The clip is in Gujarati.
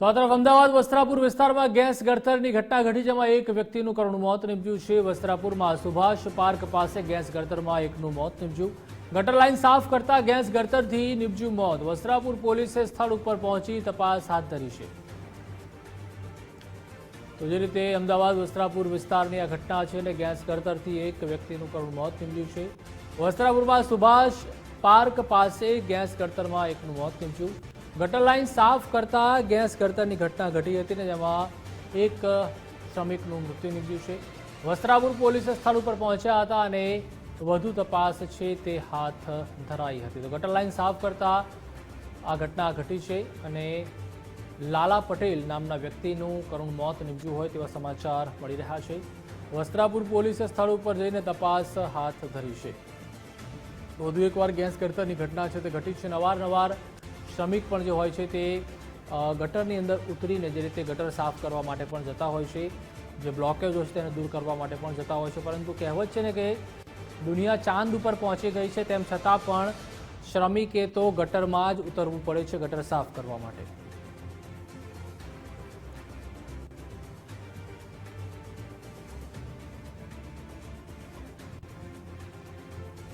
તો અમદાવાદ, વસ્ત્રાપુર વિસ્તારમાં ગેસ ગળતરની ઘટના ઘટી જેમાં એક વ્યક્તિનું કરુણ મોત નીપજ્યું છે. વસ્ત્રાપુરમાં સુભાષ પાર્ક પાસે ગેસ ગળતરમાં એકનું મોત નીપજ્યું. ગટર લાઇન સાફ કરતા ગેસ ગળતરથી નીપજ્યું મોત. વસ્ત્રાપુર પોલીસે સ્થળ ઉપર પહોંચી તપાસ હાથ ધરી છે. તો જે રીતે અમદાવાદ, વસ્ત્રાપુર વિસ્તારની આ ઘટના છે અને ગેસ ગળતરથી એક વ્યક્તિનું કરુણ મોત નીપજ્યું છે. વસ્ત્રાપુરમાં સુભાષ પાર્ક પાસે ગેસ ગળતરમાં એકનું મોત નીપજ્યું. ગટર લાઇન સાફ કરતા, ગેસ ગળતરની ઘટના ઘટી હતી ને જેમાં એક શ્રમિકનું મૃત્યુ નીપજ્યું છે. વસ્ત્રાપુર પોલીસે સ્થળ ઉપર પહોંચ્યા હતા અને વધુ તપાસ છે તે હાથ ધરાઈ હતી. તો ગટર લાઇન સાફ કરતા આ ઘટના ઘટી છે અને લાલા પટેલ નામના વ્યક્તિનું કરુણ મોત નીપજ્યું હોય તેવા સમાચાર મળી રહ્યા છે. વસ્ત્રાપુર પોલીસે સ્થળ ઉપર જઈને તપાસ હાથ ધરી છે. વધુ એકવાર ગેસ ગળતરની ઘટના છે તે ઘટી છે. અવારનવાર શ્રમિક પણ જે હોય છે તે ગટરની અંદર ઉતરીને જે રીતે ગટર સાફ કરવા માટે પણ જતા હોય છે, જે બ્લોકેજ હોય છે તેને દૂર કરવા માટે પણ જતા હોય છે. પરંતુ કહેવત છે ને કે દુનિયા ચાંદ ઉપર પહોંચી ગઈ છે, તેમ છતાં પણ શ્રમિકે તો ગટરમાં જ ઉતરવું પડે છે ગટર સાફ કરવા માટે.